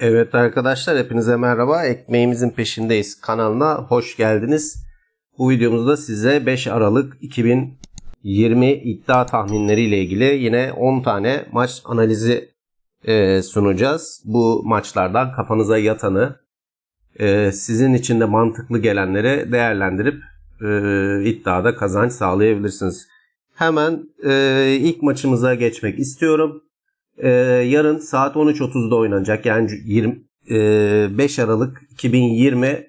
Evet arkadaşlar hepinize merhaba. Ekmeğimizin peşindeyiz kanalına hoş geldiniz. Bu videomuzda size 5 Aralık 2020 iddia tahminleri ile ilgili yine 10 tane maç analizi e, sunacağız. Bu maçlardan kafanıza yatanı e, sizin için de mantıklı gelenleri değerlendirip e, iddiada kazanç sağlayabilirsiniz. Hemen e, ilk maçımıza geçmek istiyorum. Ee, yarın saat 13.30'da oynanacak. Yani 20, e, 5 Aralık 2020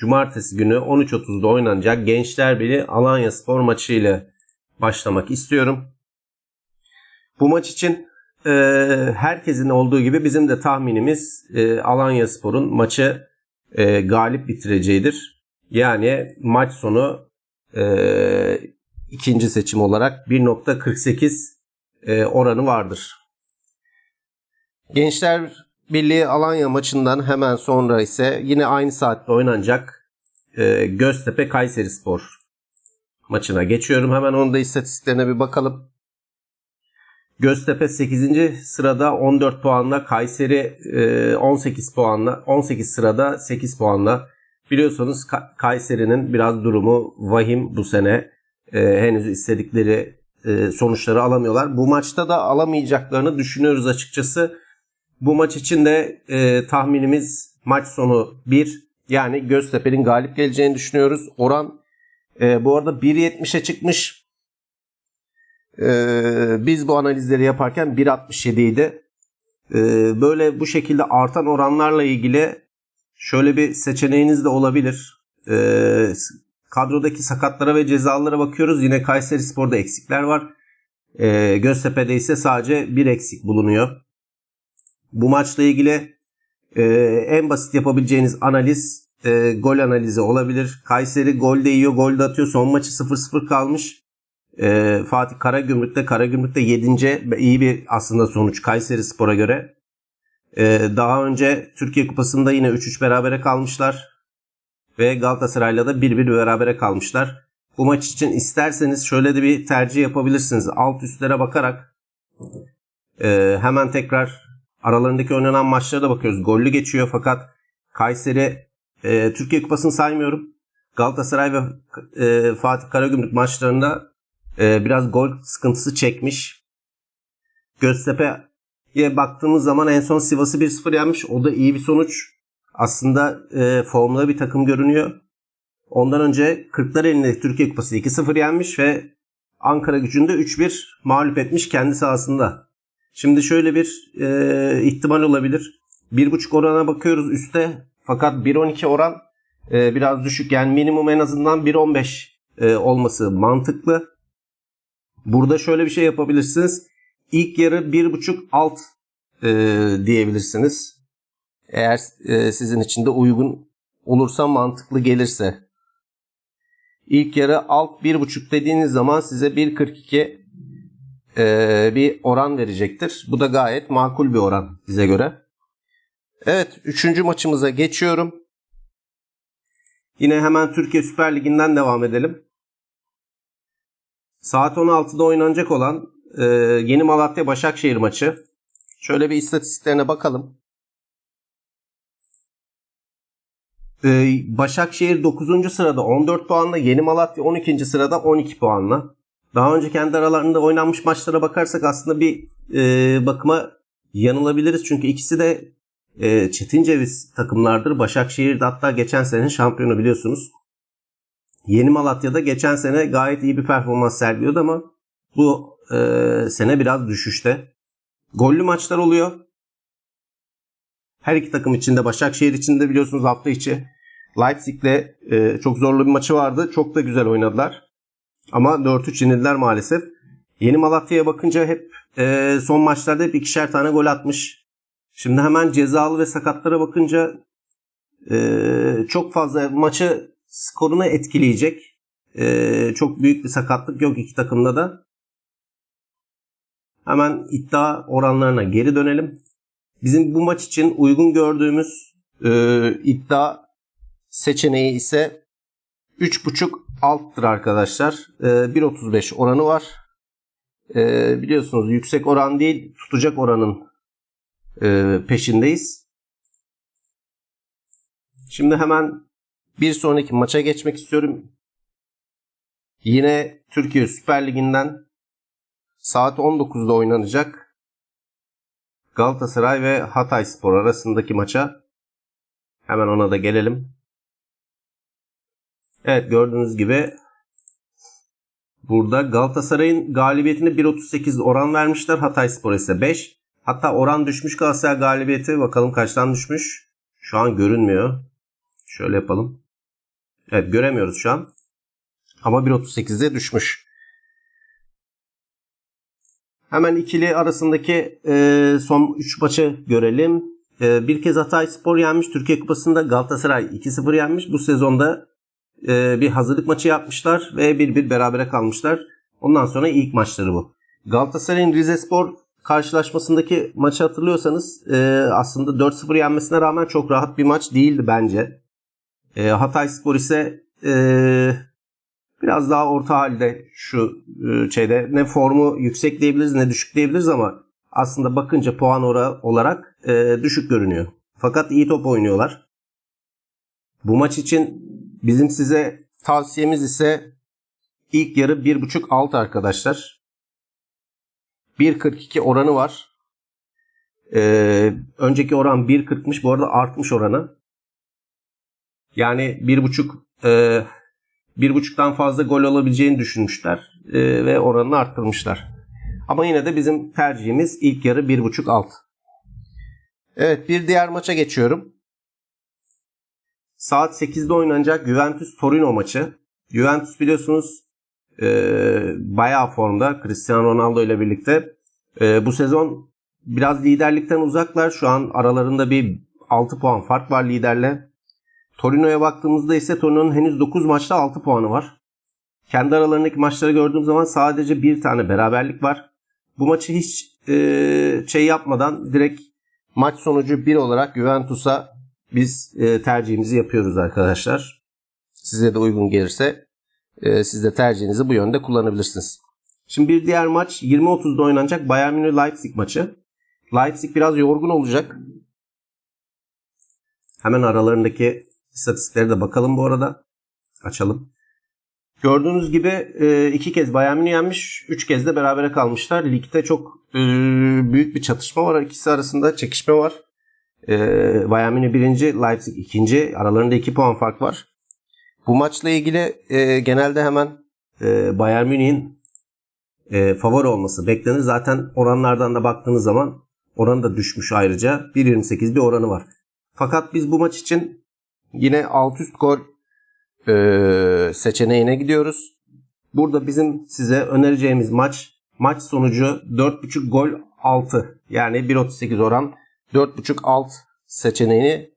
Cumartesi günü 13.30'da oynanacak Gençler Birliği Alanya Spor maçı ile başlamak istiyorum. Bu maç için e, herkesin olduğu gibi bizim de tahminimiz e, Alanya Spor'un maçı e, galip bitireceğidir. Yani maç sonu e, ikinci seçim olarak 1.48 e, oranı vardır. Gençler Birliği Alanya maçından hemen sonra ise yine aynı saatte oynanacak e, Göztepe Kayseri Spor maçına geçiyorum. Hemen onun da istatistiklerine bir bakalım. Göztepe 8. sırada 14 puanla, Kayseri 18 puanla, 18 sırada 8 puanla. Biliyorsunuz Kayseri'nin biraz durumu vahim bu sene. henüz istedikleri e, sonuçları alamıyorlar. Bu maçta da alamayacaklarını düşünüyoruz açıkçası. Bu maç için de e, tahminimiz maç sonu 1 yani Göztepe'nin galip geleceğini düşünüyoruz. Oran e, bu arada 1.70'e çıkmış. E, biz bu analizleri yaparken 1.67 idi. E, böyle bu şekilde artan oranlarla ilgili şöyle bir seçeneğiniz de olabilir. E, Kadrodaki sakatlara ve cezalara bakıyoruz. Yine Kayseri Spor'da eksikler var. E, Göztepe'de ise sadece bir eksik bulunuyor. Bu maçla ilgili e, en basit yapabileceğiniz analiz e, gol analizi olabilir. Kayseri gol de yiyor, gol de atıyor. Son maçı 0-0 kalmış. E, Fatih Karagümrük'te Karagümrük'te 7. iyi bir aslında sonuç Kayseri Spor'a göre. E, daha önce Türkiye Kupası'nda yine 3-3 berabere kalmışlar ve Galatasaray'la da 1-1 berabere kalmışlar. Bu maç için isterseniz şöyle de bir tercih yapabilirsiniz. Alt üstlere bakarak e, hemen tekrar aralarındaki oynanan maçlara da bakıyoruz. Gollü geçiyor fakat Kayseri e, Türkiye Kupası'nı saymıyorum. Galatasaray ve e, Fatih Karagümrük maçlarında e, biraz gol sıkıntısı çekmiş. Göztepe'ye baktığımız zaman en son Sivas'ı 1-0 yenmiş. O da iyi bir sonuç aslında e, formda bir takım görünüyor. Ondan önce Kırklar elinde Türkiye Kupası 2-0 yenmiş ve Ankara gücünde 3-1 mağlup etmiş kendi sahasında. Şimdi şöyle bir e, ihtimal olabilir. 1.5 orana bakıyoruz üstte fakat 1.12 oran e, biraz düşük. Yani minimum en azından 1.15 e, olması mantıklı. Burada şöyle bir şey yapabilirsiniz. İlk yarı 1.5 alt e, diyebilirsiniz. Eğer e, sizin için de uygun olursa mantıklı gelirse. İlk yarı alt 1.5 dediğiniz zaman size 1.42 e, bir oran verecektir. Bu da gayet makul bir oran size göre. Evet üçüncü maçımıza geçiyorum. Yine hemen Türkiye Süper Ligi'nden devam edelim. Saat 16'da oynanacak olan e, Yeni Malatya Başakşehir maçı. Şöyle bir istatistiklerine bakalım. Başakşehir 9. sırada 14 puanla, Yeni Malatya 12. sırada 12 puanla. Daha önce kendi aralarında oynanmış maçlara bakarsak aslında bir e, bakıma yanılabiliriz. Çünkü ikisi de e, Çetin Ceviz takımlardır. Başakşehir de hatta geçen sene şampiyonu biliyorsunuz. Yeni Malatya'da geçen sene gayet iyi bir performans sergiliyordu ama bu e, sene biraz düşüşte. Gollü maçlar oluyor. Her iki takım içinde Başakşehir içinde biliyorsunuz hafta içi Leipzig'le e, çok zorlu bir maçı vardı. Çok da güzel oynadılar. Ama 4-3 yenildiler maalesef. Yeni Malatya'ya bakınca hep e, son maçlarda hep ikişer tane gol atmış. Şimdi hemen cezalı ve sakatlara bakınca e, çok fazla maçı skoruna etkileyecek. E, çok büyük bir sakatlık yok iki takımda da. Hemen iddia oranlarına geri dönelim. Bizim bu maç için uygun gördüğümüz e, iddia seçeneği ise 3.5 alttır arkadaşlar. E, 1.35 oranı var. E, biliyorsunuz yüksek oran değil tutacak oranın e, peşindeyiz. Şimdi hemen bir sonraki maça geçmek istiyorum. Yine Türkiye Süper Ligi'nden saat 19'da oynanacak Galatasaray ve Hatay Spor arasındaki maça hemen ona da gelelim. Evet gördüğünüz gibi burada Galatasaray'ın galibiyetine 1.38 oran vermişler. Hatay Spor ise 5. Hatta oran düşmüş Galatasaray galibiyeti. Bakalım kaçtan düşmüş. Şu an görünmüyor. Şöyle yapalım. Evet göremiyoruz şu an. Ama 1.38'e düşmüş. Hemen ikili arasındaki e, son 3 maçı görelim. E, bir kez Hatay Spor yenmiş. Türkiye Kupası'nda Galatasaray 2-0 yenmiş. Bu sezonda e, bir hazırlık maçı yapmışlar ve 1-1 berabere kalmışlar. Ondan sonra ilk maçları bu. Galatasaray'ın Rize Spor karşılaşmasındaki maçı hatırlıyorsanız e, aslında 4-0 yenmesine rağmen çok rahat bir maç değildi bence. E, Hatay Spor ise e, biraz daha orta halde şu e, şeyde ne formu yüksek diyebiliriz ne düşük diyebiliriz ama aslında bakınca puan ora olarak e, düşük görünüyor. Fakat iyi top oynuyorlar. Bu maç için bizim size tavsiyemiz ise ilk yarı 1.5 alt arkadaşlar. 1.42 oranı var. Ee, önceki oran 1.40'mış. Bu arada artmış oranı. Yani 1.5 e, bir buçuktan fazla gol olabileceğini düşünmüşler e, ve oranını arttırmışlar. Ama yine de bizim tercihimiz ilk yarı bir buçuk alt. Evet bir diğer maça geçiyorum. Saat 8'de oynanacak Juventus Torino maçı. Juventus biliyorsunuz e, bayağı formda Cristiano Ronaldo ile birlikte. E, bu sezon biraz liderlikten uzaklar. Şu an aralarında bir 6 puan fark var liderle. Torino'ya baktığımızda ise Torino'nun henüz 9 maçta 6 puanı var. Kendi aralarındaki maçları gördüğüm zaman sadece bir tane beraberlik var. Bu maçı hiç e, şey yapmadan direkt maç sonucu 1 olarak Juventus'a biz e, tercihimizi yapıyoruz arkadaşlar. Size de uygun gelirse e, siz de tercihinizi bu yönde kullanabilirsiniz. Şimdi bir diğer maç 20.30'da oynanacak Bayern Münih Leipzig maçı. Leipzig biraz yorgun olacak. Hemen aralarındaki İstatistikleri de bakalım bu arada. Açalım. Gördüğünüz gibi e, iki kez Bayern Münih yenmiş. Üç kez de berabere kalmışlar. Ligde çok e, büyük bir çatışma var. İkisi arasında çekişme var. E, Bayern Münih birinci, Leipzig ikinci. Aralarında iki puan fark var. Bu maçla ilgili genelde hemen Bayern Münih'in favori olması beklenir. Zaten oranlardan da baktığınız zaman oranı da düşmüş ayrıca. 1.28 bir oranı var. Fakat biz bu maç için Yine alt üst gol e, seçeneğine gidiyoruz. Burada bizim size önereceğimiz maç maç sonucu 4.5 gol 6 yani 1.38 oran 4.5 alt seçeneğini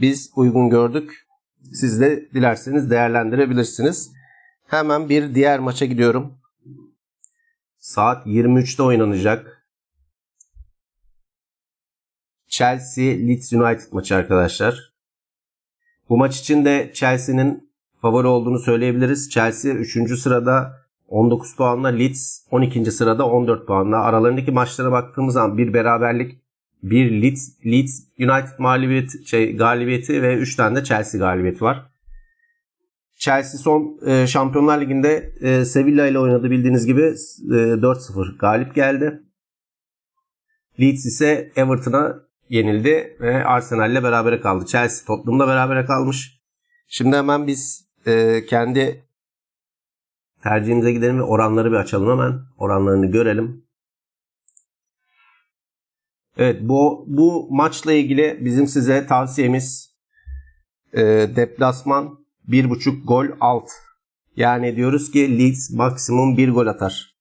biz uygun gördük. Siz de dilerseniz değerlendirebilirsiniz. Hemen bir diğer maça gidiyorum. Saat 23'te oynanacak. Chelsea Leeds United maçı arkadaşlar. Bu maç için de Chelsea'nin favori olduğunu söyleyebiliriz. Chelsea 3. sırada 19 puanla, Leeds 12. sırada 14 puanla. Aralarındaki maçlara baktığımız zaman bir beraberlik, bir Leeds, Leeds United mağlubiyeti, şey, galibiyeti ve 3 tane de Chelsea galibiyeti var. Chelsea son e, Şampiyonlar Ligi'nde e, Sevilla ile oynadı bildiğiniz gibi e, 4-0 galip geldi. Leeds ise Everton'a yenildi ve Arsenal ile berabere kaldı. Chelsea Tottenham'la berabere kalmış. Şimdi hemen biz e, kendi tercihimize gidelim ve oranları bir açalım hemen. Oranlarını görelim. Evet bu, bu maçla ilgili bizim size tavsiyemiz e, deplasman 1.5 gol alt. Yani diyoruz ki Leeds maksimum 1 gol atar.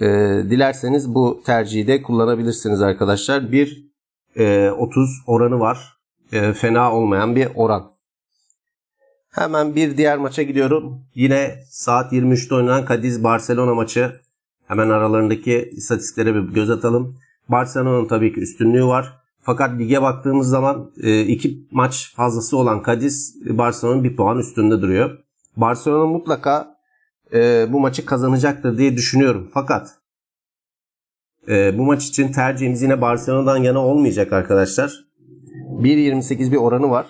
E, dilerseniz bu tercihi de kullanabilirsiniz arkadaşlar. Bir e, 30 oranı var. E, fena olmayan bir oran. Hemen bir diğer maça gidiyorum. Yine saat 23'te oynanan Cadiz Barcelona maçı. Hemen aralarındaki istatistiklere bir göz atalım. Barcelona'nın tabii ki üstünlüğü var. Fakat lige baktığımız zaman e, iki maç fazlası olan Cadiz Barcelona'nın bir puan üstünde duruyor. Barcelona mutlaka e, bu maçı kazanacaktır diye düşünüyorum. Fakat e, bu maç için tercihimiz yine Barcelona'dan yana olmayacak arkadaşlar. 1.28 bir oranı var.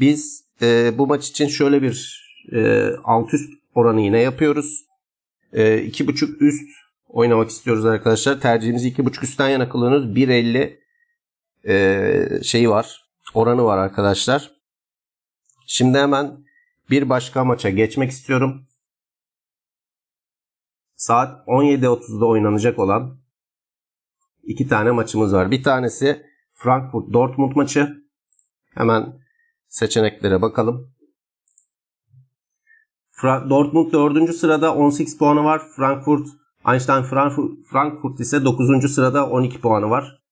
Biz e, bu maç için şöyle bir e, alt üst oranı yine yapıyoruz. E, 2.5 üst oynamak istiyoruz arkadaşlar. Tercihimizi 2.5 üstten yana kullanıyoruz. 1.50 e, şeyi var. Oranı var arkadaşlar. Şimdi hemen bir başka maça geçmek istiyorum. Saat 17.30'da oynanacak olan iki tane maçımız var. Bir tanesi Frankfurt Dortmund maçı. Hemen seçeneklere bakalım. Fra- Dortmund 4. sırada 18 puanı var. Frankfurt Einstein Frankfurt, ise 9. sırada 12 puanı var.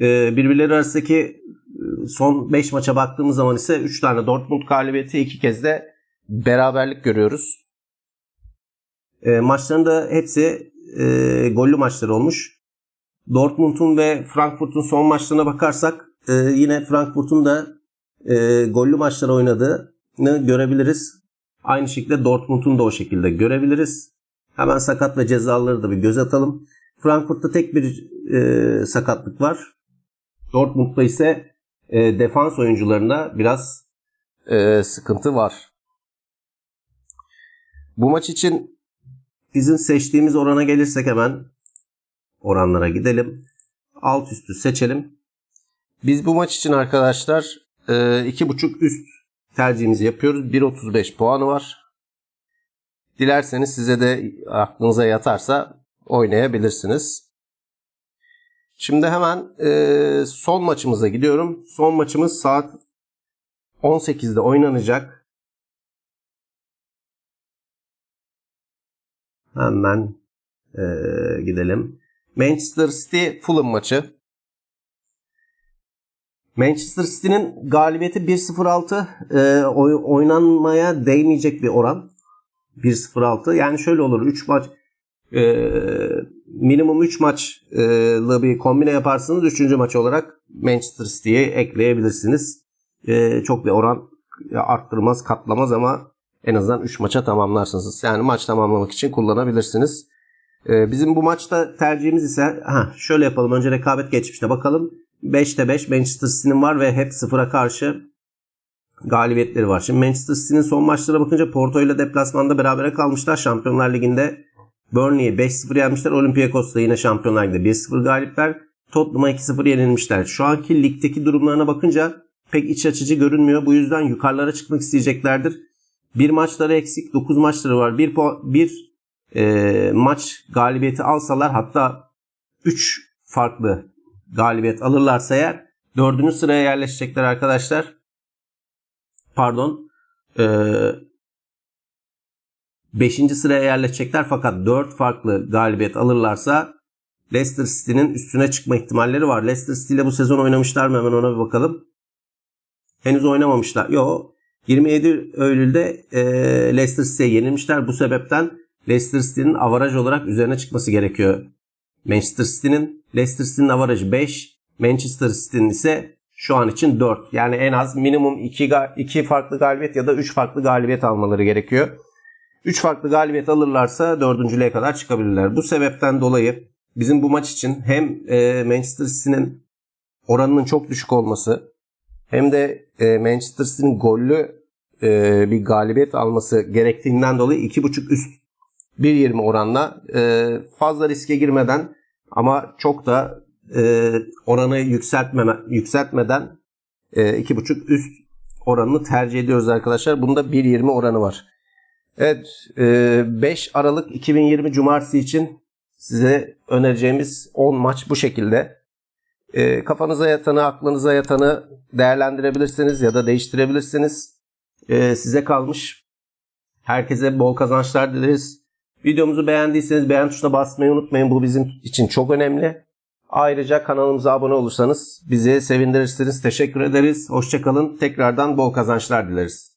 Ee, birbirleri arasındaki e, son 5 maça baktığımız zaman ise 3 tane Dortmund galibiyeti 2 kez de beraberlik görüyoruz. E, maçların da hepsi e, gollü maçlar olmuş. Dortmund'un ve Frankfurt'un son maçlarına bakarsak e, yine Frankfurt'un da gollü maçlar oynadığını görebiliriz. Aynı şekilde Dortmund'un da o şekilde görebiliriz. Hemen sakat ve cezaları da bir göz atalım. Frankfurt'ta tek bir e, sakatlık var. Dortmund'da ise e, defans oyuncularında biraz e, sıkıntı var. Bu maç için bizim seçtiğimiz orana gelirsek hemen oranlara gidelim. Alt üstü seçelim. Biz bu maç için arkadaşlar e, 2.5 üst tercihimizi yapıyoruz. 1.35 puanı var. Dilerseniz size de aklınıza yatarsa oynayabilirsiniz. Şimdi hemen e, son maçımıza gidiyorum. Son maçımız saat 18'de oynanacak. Hemen e, gidelim. Manchester City Fulham maçı. Manchester City'nin galibiyeti 1-0-6 e, oy- oynanmaya değmeyecek bir oran. 1-0-6. Yani şöyle olur. 3 maç e, minimum 3 maçlı bir kombine yaparsınız. 3. maç olarak Manchester City'ye ekleyebilirsiniz. E, çok bir oran arttırmaz, katlamaz ama en azından 3 maça tamamlarsınız. Yani maç tamamlamak için kullanabilirsiniz. E, bizim bu maçta tercihimiz ise ha, şöyle yapalım. Önce rekabet geçmişine bakalım. 5'te 5 Manchester City'nin var ve hep sıfıra karşı galibiyetleri var. Şimdi Manchester City'nin son maçlara bakınca Porto ile deplasmanda berabere kalmışlar. Şampiyonlar Ligi'nde Burnley'i 5-0 yenmişler. Olympiakos'ta yine Şampiyonlar Ligi'de 1-0 galipler. Tottenham'a 2-0 yenilmişler. Şu anki ligdeki durumlarına bakınca pek iç açıcı görünmüyor. Bu yüzden yukarılara çıkmak isteyeceklerdir. Bir maçları eksik. 9 maçları var. Bir, bir e, maç galibiyeti alsalar hatta 3 farklı galibiyet alırlarsa eğer 4. sıraya yerleşecekler arkadaşlar. Pardon. E, 5. sıraya yerleşecekler fakat 4 farklı galibiyet alırlarsa Leicester City'nin üstüne çıkma ihtimalleri var. Leicester City ile bu sezon oynamışlar mı hemen ona bir bakalım. Henüz oynamamışlar. Yo 27 Eylül'de e, Leicester City'ye yenilmişler. Bu sebepten Leicester City'nin avaraj olarak üzerine çıkması gerekiyor. Manchester City'nin Leicester City'nin avarajı 5, Manchester City'nin ise şu an için 4. Yani en az minimum 2 2 farklı galibiyet ya da 3 farklı galibiyet almaları gerekiyor. 3 farklı galibiyet alırlarsa dördüncülüğe kadar çıkabilirler. Bu sebepten dolayı bizim bu maç için hem e, Manchester City'nin oranının çok düşük olması hem de e, Manchester City'nin gollü e, bir galibiyet alması gerektiğinden dolayı 2.5 üst 1.20 oranla fazla riske girmeden ama çok da e, oranı yükseltmeme, yükseltmeden e, 2.5 üst oranını tercih ediyoruz arkadaşlar. Bunda 1.20 oranı var. Evet e, 5 Aralık 2020 Cumartesi için size önereceğimiz 10 maç bu şekilde. E, kafanıza yatanı, aklınıza yatanı değerlendirebilirsiniz ya da değiştirebilirsiniz. E, size kalmış. Herkese bol kazançlar dileriz. Videomuzu beğendiyseniz beğen tuşuna basmayı unutmayın. Bu bizim için çok önemli. Ayrıca kanalımıza abone olursanız bizi sevindirirsiniz. Teşekkür ederiz. Hoşçakalın. Tekrardan bol kazançlar dileriz.